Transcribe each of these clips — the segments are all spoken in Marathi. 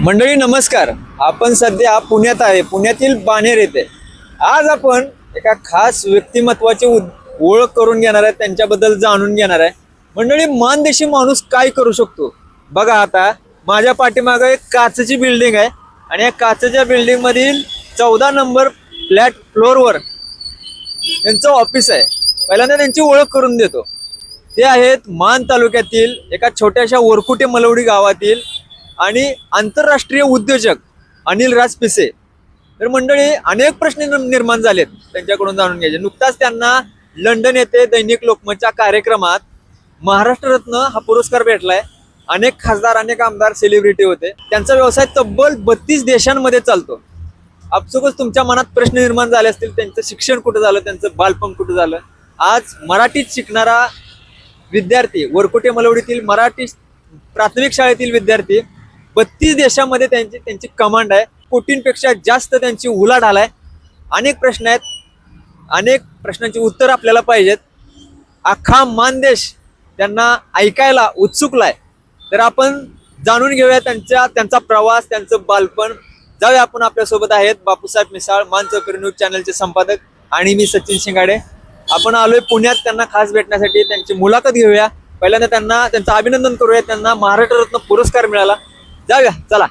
मंडळी नमस्कार. आपण सध्या पुण्यात आहे. पुण्यातील बाणेर येथे. आज आपण एका खास व्यक्तिमत्वाची ओळख करून घेणार आहे. त्यांच्याबद्दल जाणून घेणार आहे. मंडळी मानदेशी माणूस काय करू शकतो? बघा आता माझ्या पाठीमागं एक काचेची बिल्डिंग आहे आणि या काचेच्या बिल्डिंग मधील चौदा नंबर फ्लॅट फ्लोअरवर त्यांचं ऑफिस आहे. पहिल्यांदा त्यांची ओळख करून देतो. ते आहेत मान तालुक्यातील एका छोट्याशा वरकुटे मलवडी गावातील आणि आंतरराष्ट्रीय उद्योजक अनिल राज पिसे. तर मंडळी अनेक प्रश्न निर्माण झालेत त्यांच्याकडून जाणून घ्यायचे. नुकताच त्यांना लंडन येथे दैनिक लोकमतच्या कार्यक्रमात महाराष्ट्र रत्न हा पुरस्कार भेटलाय. अनेक खासदार अनेक आमदार सेलिब्रिटी होते. त्यांचा व्यवसाय तब्बल बत्तीस देशांमध्ये चालतो. आपसुकच तुमच्या मनात प्रश्न निर्माण झाले असतील त्यांचं शिक्षण कुठं झालं त्यांचं बालपण कुठं झालं? आज मराठीत शिकणारा विद्यार्थी वरकुटे मलवडीतील मराठी प्राथमिक शाळेतील विद्यार्थी बत्तीस देशामध्ये त्यांची त्यांची कमांड आहे. कोटींपेक्षा जास्त त्यांची उलाढाल आहे. अनेक प्रश्न आहेत. अनेक प्रश्नांची उत्तर आपल्याला पाहिजेत. अख्खा मानदेश त्यांना ऐकायला उत्सुकलाय. तर आपण जाणून घेऊया त्यांच्या त्यांचा प्रवास त्यांचं बालपण. जाऊया आपण आपल्यासोबत आहेत बापूसाहेब मिसाळ मान चौकरी न्यूज चॅनलचे संपादक आणि मी सचिन शिंगाडे. आपण आलोय पुण्यात. त्यांना खास भेटण्यासाठी त्यांची मुलाखत घेऊया. पहिल्यांदा त्यांना त्यांचं अभिनंदन करूया. त्यांना महाराष्ट्र रत्न पुरस्कार मिळाला. जाऊया चला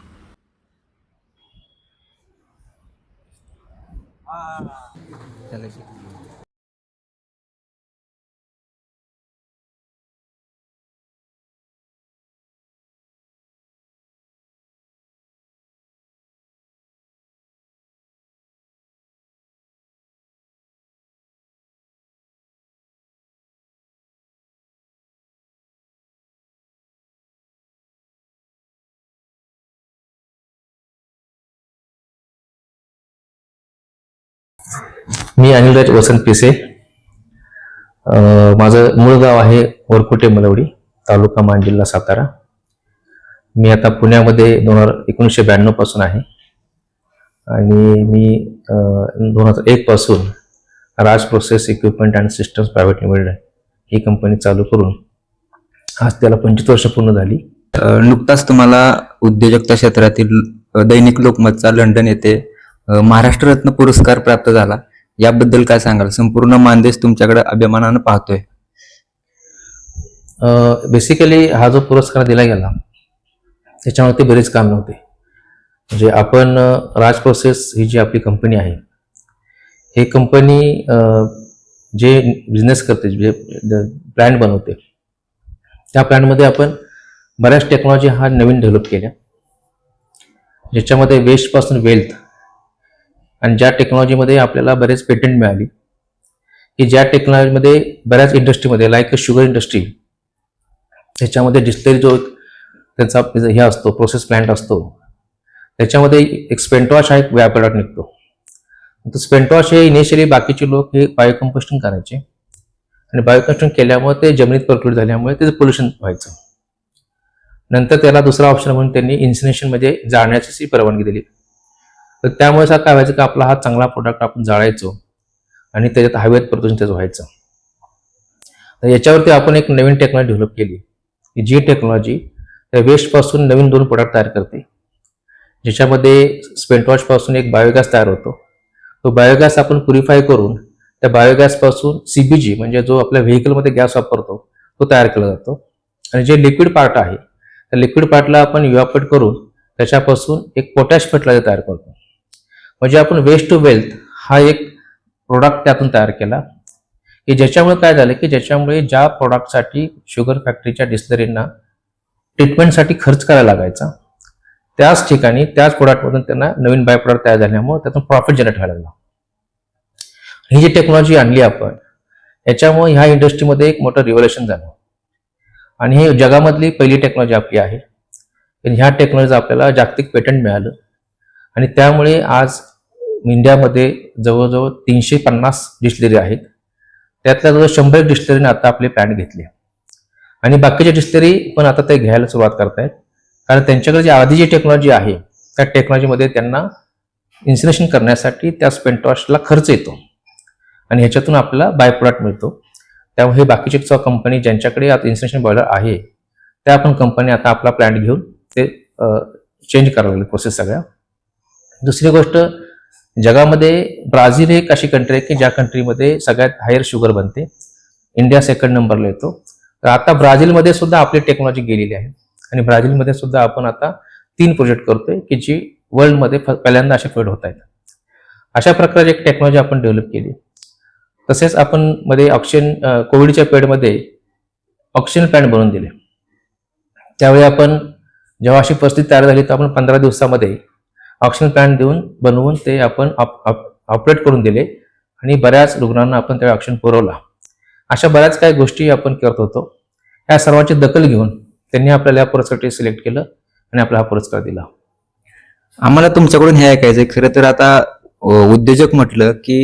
मी अनिलराज वसंत पिसे. माझं मूळ गाव आहे वरकुटे मलवडी तालुका मान जिल्हा सातारा. मी आता पुण्यामध्ये दोन हजार एकोणीसशे ब्याण्णवपासून आहे. आणि मी दोन हजार एक पासून Raj process equipment and systems private limited he company चालू करून आज त्याला पंचवीस वर्ष पूर्ण झाली. नुकताच तुम्हाला उद्योजकता क्षेत्रातील दैनिक लोकमतचा लंडन येथे महाराष्ट्र रत्न पुरस्कार प्राप्त झाला. याबद्दल काय सांगाल? संपूर्ण मानदेश तुमच्याकडे अभिमानानं पाहतोय. बेसिकली हा जो पुरस्कार दिला गेला त्याच्यावरती बरेच काम नव्हते म्हणजे आपण राज प्रोसेस ही जी आपली कंपनी आहे हे कंपनी जे बिझनेस करते जे प्लॅन बनवते त्या प्लॅनमध्ये आपण बऱ्याच टेक्नॉलॉजी हा नवीन डेव्हलप केल्या. ज्याच्यामध्ये वेस्टपासून वेल्थ आणि ज्या टेक्नॉलॉजीमध्ये आपल्याला बरेच पेटंट मिळाली की ज्या टेक्नॉलॉजीमध्ये बऱ्याच इंडस्ट्रीमध्ये लाईक अ शुगर इंडस्ट्री त्याच्यामध्ये डिस्टरी जो त्यांचा हे असतो प्रोसेस प्लांट असतो त्याच्यामध्ये एक स्पेंटवॉश हा एक व्या प्रॉडक्ट निघतो. तर स्पेंटवॉश हे इनिशियली बाकीचे लोक हे बायोकम्पोस्टिंग करायचे. आणि बायोकम्पोस्टिंग केल्यामुळे ते जमिनीत पर्क्युलेट झाल्यामुळे ते पोल्युशन व्हायचं. नंतर त्याला दुसरा ऑप्शन म्हणून त्यांनी इन्सिनेशनमध्ये म्हणजे जाण्याची परवानगी दिली. तर त्यामुळे काय व्हायचं की आपला हा चांगला प्रोडक्ट आपण जाळायचो आणि त्याच्यात हवेत प्रदूषण त्याचं व्हायचं. तर याच्यावरती आपण एक नवीन टेक्नॉलॉजी डेव्हलप केली. की जी टेक्नॉलॉजी त्या वेस्टपासून नवीन दोन प्रोडक्ट तयार करते. ज्याच्यामध्ये स्पेंटवॉशपासून एक बायोगॅस तयार होतो. तो बायोगॅस आपण प्युरिफाय करून त्या बायोगॅसपासून सीबीजी म्हणजे जो आपल्या व्हेकलमध्ये गॅस वापरतो तो तयार केला जातो. आणि जे लिक्विड पार्ट आहे त्या लिक्विड पार्टला आपण इव्हॅपोरेट करून त्याच्यापासून एक पोटॅश फर्टिलायझर तयार करतो. म्हणजे आपण वेस्ट टू वेल्थ हा एक प्रोडक्ट त्यातून तयार केला. की ज्याच्यामुळे काय झालं? की ज्याच्यामुळे ज्या प्रोडक्टसाठी शुगर फॅक्टरीच्या डिस्लरींना ट्रीटमेंटसाठी खर्च करायला लागायचा. त्याच ठिकाणी त्याच प्रोडक्टमधून त्यांना नवीन बाय प्रोडक्ट तयार झाल्यामुळे त्यातून प्रॉफिट जनरेट व्हायला लागला. ही जी टेक्नॉलॉजी आणली आपण याच्यामुळे ह्या इंडस्ट्रीमध्ये एक मोठं रिव्होल्युशन झालं. आणि ही जगामधली पहिली टेक्नॉलॉजी आपली आहे. ह्या टेक्नॉलॉजी आपल्याला जागतिक पेटंट मिळालं. आणि त्यामुळे आज इंडियामध्ये जवळजवळ तीनशे पन्नास डिस्टलरी आहेत. त्यातल्या जवळ शंभर डिस्टलरीने आता आपले प्लॅन घेतले आणि बाकीच्या डिस्टलरी पण आता ते घ्यायला सुरुवात करतायत. कारण त्यांच्याकडे जी आधी जी टेक्नॉलॉजी आहे त्या टेक्नॉलॉजीमध्ये त्यांना इन्स्टलेशन करण्यासाठी त्या स्पेंटवॉशला खर्च येतो. आणि ह्याच्यातून आपला बाय प्रोडक्ट मिळतो. त्यामुळे हे बाकीचे कंपनी ज्यांच्याकडे आता इन्सिनेशन बॉयलर आहे त्या पण कंपनी आता आपला प्लॅन्ट घेऊन ते चेंज करावं लागेल प्रोसेस सगळ्या. दुसरी गोष्ट जगामध्ये ब्राझील एक अशी कंट्री आहे की ज्या कंट्रीमध्ये सगळ्यात हायर शुगर बनते. इंडिया सेकंड नंबरला येतो. तर आता ब्राझीलमध्ये सुद्धा आपली टेक्नॉलॉजी गेलेली आहे. आणि ब्राझीलमध्ये सुद्धा आपण आता तीन प्रोजेक्ट करतोय की जी वर्ल्डमध्ये फ- पहिल्यांदा असे फेड होत आहेत. अशा प्रकारची एक टेक्नॉलॉजी आपण डेव्हलप केली. तसेच आपण मध्ये ऑक्सिजन कोविडच्या पेडमध्ये ऑक्सिजन प्लॅन्ट बनवून दिले. त्यावेळी आपण जेव्हा अशी परिस्थिती तयार झाली तर आपण पंधरा दिवसामध्ये ऑक्सिजन प्लॅन देऊन बनवून ते आपण ऑपरेट करून दिले. आणि बऱ्याच रुग्णांना आपण त्यावेळी ऑक्सिजन पुरवला. अशा बऱ्याच काही गोष्टी आपण करत होतो. या सर्वांची दखल घेऊन त्यांनी आपल्याला या पुरस्कारासाठी सिलेक्ट केलं आणि आपला हा पुरस्कार दिला. आम्हाला तुमच्याकडून हे ऐकायचं खरं तर आता उद्योजक म्हटलं की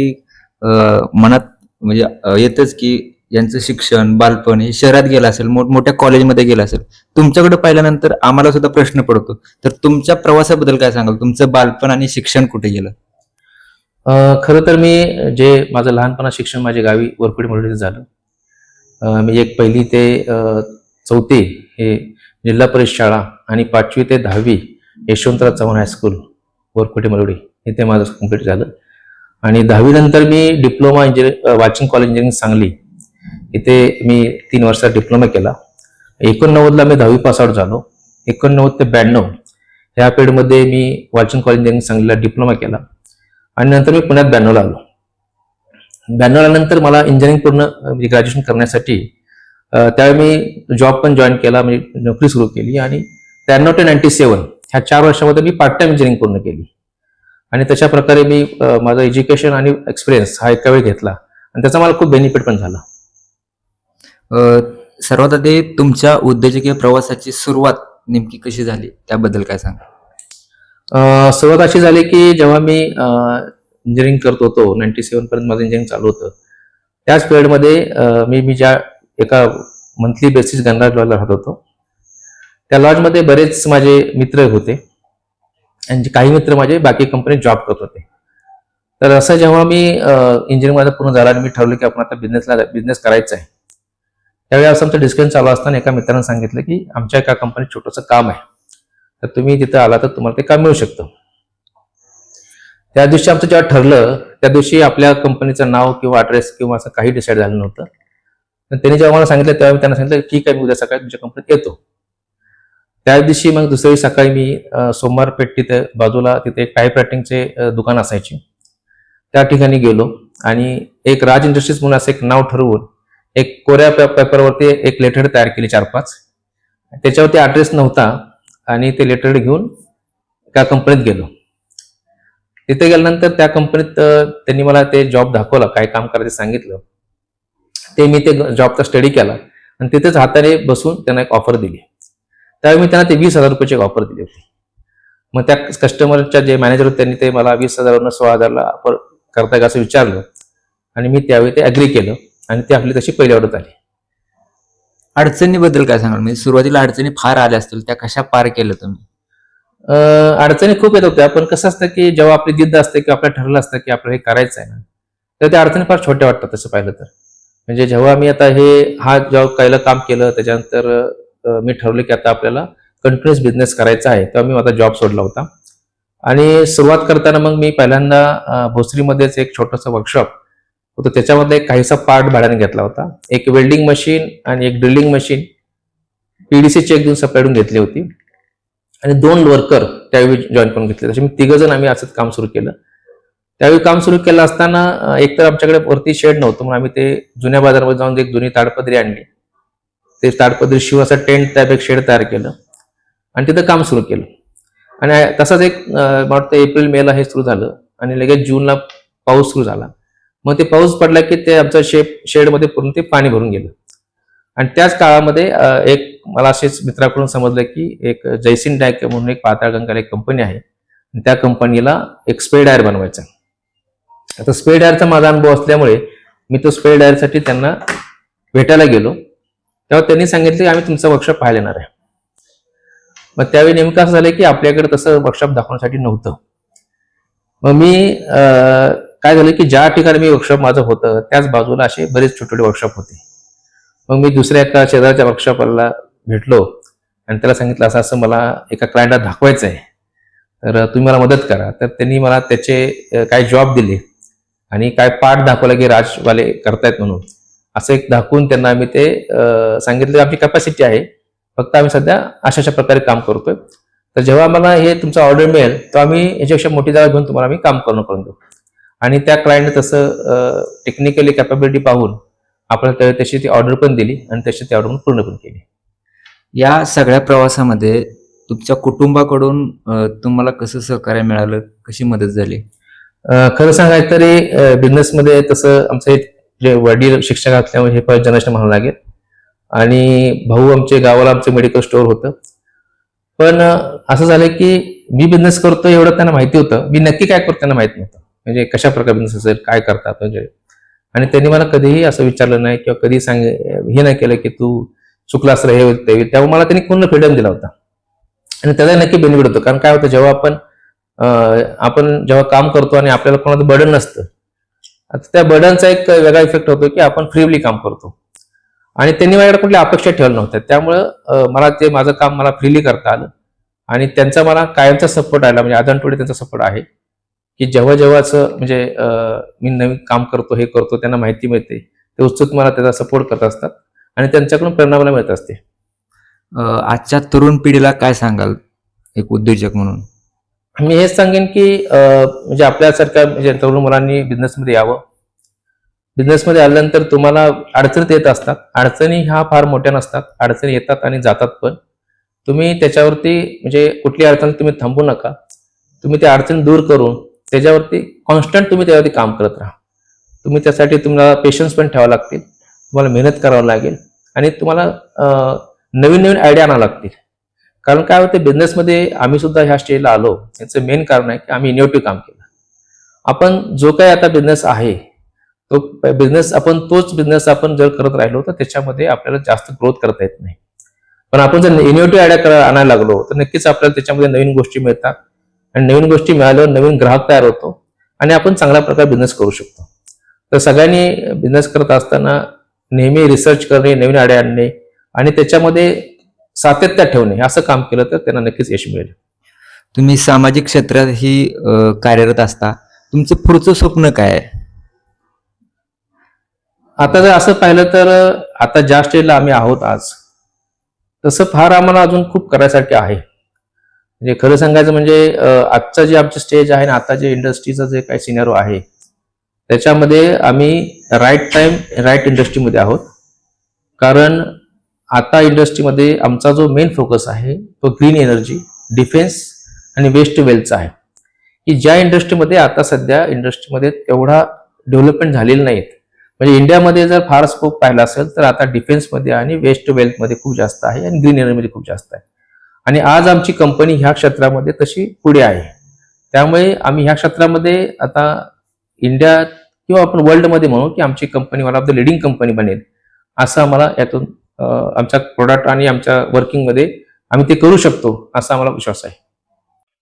मनात म्हणजे येतच की यांचं शिक्षण बालपण हे शहरात गेलं असेल मोठमोठ्या कॉलेजमध्ये गेलं असेल तुमच्याकडे पाहिल्यानंतर आम्हाला सुद्धा प्रश्न पडतो. तर तुमच्या प्रवासाबद्दल काय सांगाल? तुमचं बालपण आणि शिक्षण कुठे गेलं? खरं तर मी जे माझं लहानपणा शिक्षण माझ्या गावी वरपुडी मुरळीत झालं. मी एक पहिली ते चौथी हे जिल्हा परिषद शाळा आणि पाचवी ते दहावी यशवंतराव चव्हाण हायस्कूल वरकुटे मलवडी इथे माझं कंप्लीट झालं. आणि दहावीनंतर मी diploma engineer Walchand college engineering Sangli इथे मी तीन वर्षाचा डिप्लोमा केला. एकोणनव्वदला मी दहावी पासआउट झालो. एकोणनव्वद ते ब्याण्णव ह्या पिरियडमध्ये मी वाचन कॉलेज इंजिनिअरिंग सांगलीला डिप्लोमा केला. आणि नंतर मी पुण्यात ब्याण्णवला आलो. ब्याण्णवला नंतर मला इंजिनिअरिंग पूर्ण म्हणजे ग्रॅज्युएशन करण्यासाठी त्यावेळी मी जॉब पण जॉईन केला म्हणजे नोकरी सुरू केली आणि त्र्याण्णव ते नाईन्टी सेवन ह्या चार वर्षामध्ये मी पार्ट टाइम इंजिनिअरिंग पूर्ण केली. आणि तशा प्रकारे मी माझा माझं एज्युकेशन आणि एक्सपिरियन्स हा एका वेळी घेतला. आणि त्याचा मला खूप बेनिफिट पण झाला. सर्वात आधी तुमच्या उद्योजकीय प्रवासाची सुरुवात नेमकी कशी झाली? त्याबद्दल काय सांगा? सुरुवात अशी झाली की जेव्हा मी इंजिनिअरिंग करत होतो नाईन्टी सेव्हन पर्यंत माझं इंजिनिअरिंग चालू होतं. त्याच पिरियडमध्ये मी मी ज्या एका मंथली बेसिस गणराज लॉजला राहत होतो. त्या लॉजमध्ये बरेच माझे मित्र होते. आणि काही मित्र माझे बाकी कंपनीत जॉब करत होते. तर असं जेव्हा मी इंजिनिअरिंग माझं पूर्ण झालं आणि मी ठरवलं की आपण आता बिझनेसला बिझनेस करायचा आहे. त्यावेळी असं आमचं डिस्कशन चालू असताना एका मित्रानं सांगितलं की आमच्या एका कंपनीत छोटंसं काम आहे. तर तुम्ही तिथं आला तर तुम्हाला ते काम मिळू शकतं. त्या दिवशी आमचं जेव्हा ठरलं त्या दिवशी आपल्या कंपनीचं नाव किंवा ॲड्रेस किंवा असं काही डिसाईड झालं नव्हतं. त्यांनी जेव्हा मला सांगितलं तेव्हा मी त्यांना सांगितलं ठीक आहे मी उद्या सकाळी तुमच्या कंपनीत येतो. त्या दिवशी मग दुसऱ्या सकाळी मी सोमवार पेठ तिथे बाजूला तिथे एक टाईप रायटिंगचे दुकान असायचे. त्या ठिकाणी गेलो आणि एक राज इंडस्ट्रीज म्हणून असं एक नाव ठरवून एक कोऱ्या पे- पेपरवरती एक लेटर तयार केली चार पाच त्याच्यावरती ॲड्रेस नव्हता आणि ते लेटर घेऊन त्या कंपनीत गेलो. तिथे गेल्यानंतर त्या कंपनीत त्यांनी मला ते जॉब दाखवला काय काम करायचं सांगितलं. ते मी ते जॉबचा स्टडी केला आणि तिथेच हाताने बसून त्यांना एक ऑफर दिली. त्यावेळी मी त्यांना ते वीस हजार रुपयाची ऑफर दिली होती. मग त्या कस्टमरच्या जे मॅनेजर होते त्यांनी ते मला वीस हजारवरून सोळा हजारला ऑफर करता का असं विचारलं आणि मी त्यावेळी ते अग्री केलं. आणि ती आपली तशी पहिल्या ऑर्डर आली अडचणीबद्दल काय सांगाल? म्हणजे सुरुवातीला अडचणी फार आल्या असतील त्या कशा पार केल्या तुम्ही? अडचणी खूप येत होत्या पण कसं असतं की जेव्हा आपली जिद्द असते की आपल्याला ठरलं असतं की आपल्याला हे करायचं आहे ना तर त्या अडचणी फार छोट्या वाटतात तसं पाहिलं तर. म्हणजे जेव्हा मी आता हे हा जेव्हा पहिलं काम केलं त्याच्यानंतर मी ठरवलं की आता आपल्याला कंटिन्युअस बिझनेस करायचा आहे तेव्हा मी माझा जॉब सोडला होता. आणि सुरुवात करताना मग मी पहिल्यांदा भोसरीमध्येच एक छोटंसं वर्कशॉप होतं त्याच्यामध्ये एक काहीसा पार्ट भाड्याने घेतला होता. एक वेल्डिंग मशीन आणि एक ड्रिलिंग मशीन पीडीसी चेक देऊन सप्लाय घेतली होती. आणि दोन वर्कर त्यावेळी जॉईन करून घेतले. तसे मी तिघ जण आम्ही असंच काम सुरू केलं. त्यावेळी काम सुरू केलं असताना एकतर आमच्याकडे वरती शेड नव्हतं म्हणून आम्ही ते जुन्या बाजारामध्ये जाऊन एक जुनी ताडपदरी आणली. ते ताडपदरी शिव असं टेंट त्यापेक्षा शेड तयार केलं. आणि तिथं काम सुरू केलं. आणि तसंच एक मला वाटतं एप्रिल मेला हे सुरू झालं. आणि लगेच जूनला पाऊस सुरू झाला. मग ते पाऊस पडला की ते आमचं शेप शेडमध्ये पूर्ण ते पाणी भरून गेलं. आणि त्याच काळामध्ये एक मला असेच मित्राकडून समजलं की एक जयसिन डायक म्हणून एक पाताळगंगाला एक कंपनी आहे. त्या कंपनीला एक स्पेड डायर बनवायचा. आता स्पेड डायरचा माझा अनुभव असल्यामुळे मी तो स्पेड डायरसाठी त्यांना भेटायला गेलो. तेव्हा त्यांनी सांगितलं की आम्ही तुमचा वर्कशॉप पाहायला येणार आहे. मग त्यावेळी नेमकं असं झालं की आपल्याकडे तसं वर्कशॉप दाखवण्यासाठी नव्हतं. मग मी काय झालं की ज्या ठिकाणी मी वर्कशॉप माझं होतं त्याच बाजूला असे बरेच छोटे छोटे वर्कशॉप होते. मग मी दुसऱ्या एका शेजारच्या वर्कशॉपला भेटलो आणि त्याला सांगितलं असं असं मला एका क्लायंटला दाखवायचं आहे तर तुम्ही मला मदत करा. तर त्यांनी मला त्याचे काय जॉब दिले आणि काय पाठ दाखवला की राजवाले करतायत म्हणून. असं एक दाखवून त्यांना आम्ही ते सांगितलं आमची कॅपॅसिटी आहे. फक्त आम्ही सध्या अशा अशा प्रकारे काम करतोय. तर जेव्हा आम्हाला हे तुमचा ऑर्डर मिळेल तर आम्ही याच्यापेक्षा मोठी जागा घेऊन तुम्हाला आम्ही काम करून करून देऊ. आणि त्या क्लायंटने तसं टेक्निकली कॅपॅबिलिटी पाहून आपल्याला त्या- तशी ती ऑर्डर पण दिली आणि तशी ती ऑर्डर पण पूर्ण पण केली. या सगळ्या प्रवासामध्ये तुमच्या कुटुंबाकडून तुम्हाला कसं सहकार्य मिळालं? कशी मदत झाली? खरं सांगायचं तरी बिझनेसमध्ये तसं आमचे जे वडील शिक्षक असल्यामुळे हे फर्स्ट जनरेशन म्हणावं लागेल. आणि भाऊ आमचे गावाला आमचं मेडिकल स्टोअर होतं. पण असं झालं की मी बिझनेस करतो एवढं त्यांना माहिती होतं. मी नक्की काय करतो त्यांना माहीत नव्हतं. म्हणजे कशा प्रकारे बिझनेस असेल काय करतात म्हणजे. आणि त्यांनी मला कधीही असं विचारलं नाही किंवा कधी सांग हे नाही केलं की तू चुकला असं हे होईल, त्यामुळे मला त्यांनी पूर्ण फ्रीडम दिला होता. आणि त्याचा नक्की बेनिफिट होतं. कारण काय होतं जेव्हा आपण आपण जेव्हा काम करतो आणि आपल्याला कोणाचं बर्डन नसतं आता त्या बर्डनचा एक वेगळा इफेक्ट होतो की आपण फ्रीली काम करतो. आणि त्यांनी माझ्याकडे कुठल्या अपेक्षा ठेवल्या नव्हत्या. त्यामुळं मला ते माझं काम मला फ्रीली करता आलं. आणि त्यांचा मला कायमचा सपोर्ट आला. म्हणजे आजन टोळे त्यांचा सपोर्ट आहे. की जेव्हा जेव्हा असं म्हणजे मी नवीन काम करतो हे करतो त्यांना माहिती मिळते ते उत्सुक मला त्याचा सपोर्ट करत असतात आणि त्यांच्याकडून प्रेरणा मला मिळत असते. आजच्या तरुण पिढीला काय सांगाल एक उद्योजक म्हणून? मी हेच सांगेन की म्हणजे आपल्यासारख्या म्हणजे तरुण मुलांनी बिझनेसमध्ये यावं. बिझनेसमध्ये आल्यानंतर तुम्हाला अडचणी येत असतात. अडचणी ह्या फार मोठ्या नसतात. अडचणी येतात आणि जातात पण. तुम्ही त्याच्यावरती म्हणजे कुठली अडचण तुम्ही थांबू नका. तुम्ही त्या अडचणी दूर करून त्याच्यावरती कॉन्स्टंट तुम्ही त्यावरती काम करत राहा. तुम्ही त्यासाठी तुम्हाला पेशन्स पण ठेवावं लागतील. तुम्हाला मेहनत करावं लागेल. आणि तुम्हाला नवीन नवीन आयडिया आणावं लागतील. कारण काय होतं बिझनेसमध्ये आम्ही सुद्धा ह्या स्टेजला आलो. याचं मेन कारण आहे की आम्ही इनोव्हेटिव्ह काम केलं. आपण जो काही आता बिझनेस आहे तो बिझनेस आपण तोच बिझनेस आपण जर करत राहिलो तर त्याच्यामध्ये आपल्याला जास्त ग्रोथ करता येत नाही. पण आपण जर इनोव्हेटिव्ह आयडिया आणायला लागलो तर नक्कीच आपल्याला त्याच्यामध्ये नवीन गोष्टी मिळतात. आणि नवीन गोष्टी मिळाल्यावर नवीन ग्राहक तयार होतो आणि आपण चांगल्या प्रकारे बिझनेस करू शकतो. तर सगळ्यांनी बिझनेस करत असताना नेहमी रिसर्च करणे नवीन आयडिया आणणे आणि त्याच्यामध्ये सातत्य ठेवणे असं काम केलं तर त्यांना नक्कीच यश मिळेल. तुम्ही सामाजिक क्षेत्रातही अ, कार्यरत असता. तुमचं पुढचं स्वप्न काय आहे? आता जर असं पाहिलं तर आता ज्या स्टेजला आम्ही आहोत आज तसं फार आम्हाला अजून खूप करायसारखे आहे. म्हणजे खरं सांगायचं म्हणजे आजचा जे आमचं स्टेज आहे ना आता जे इंडस्ट्रीचं जे काही सिनेरो आहे त्याच्यामध्ये आम्ही राईट टाइम राईट इंडस्ट्रीमध्ये आहोत. कारण आता इंडस्ट्रीमध्ये आमचा जो मेन फोकस आहे तो ग्रीन एनर्जी डिफेन्स आणि वेस्ट वेल्थचा आहे. की ज्या इंडस्ट्रीमध्ये आता सध्या इंडस्ट्रीमध्ये तेवढा डेव्हलपमेंट झालेलं नाहीत. म्हणजे इंडियामध्ये जर फार स्कोप पाहिला असेल तर आता डिफेन्समध्ये आणि वेस्ट वेल्थमध्ये खूप जास्त आहे आणि ग्रीन एनर्जीमध्ये खूप जास्त आहे. आणि आज आमची कंपनी ह्या क्षेत्रामध्ये तशी पुढे आहे. त्यामुळे आम्ही ह्या क्षेत्रामध्ये आता इंडियात किंवा आपण वर्ल्डमध्ये म्हणू की आमची company one of the leading company बनेल असं आम्हाला यातून आमच्या प्रोडक्ट आणि आमच्या वर्किंगमध्ये आम्ही ते करू शकतो असा आम्हाला विश्वास आहे.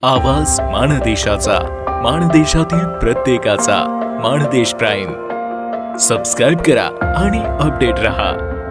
आवाज माणदेशाचा माणदेशातील प्रत्येकाचा मानदेश प्राईम. सबस्क्राईब करा आणि अपडेट रहा.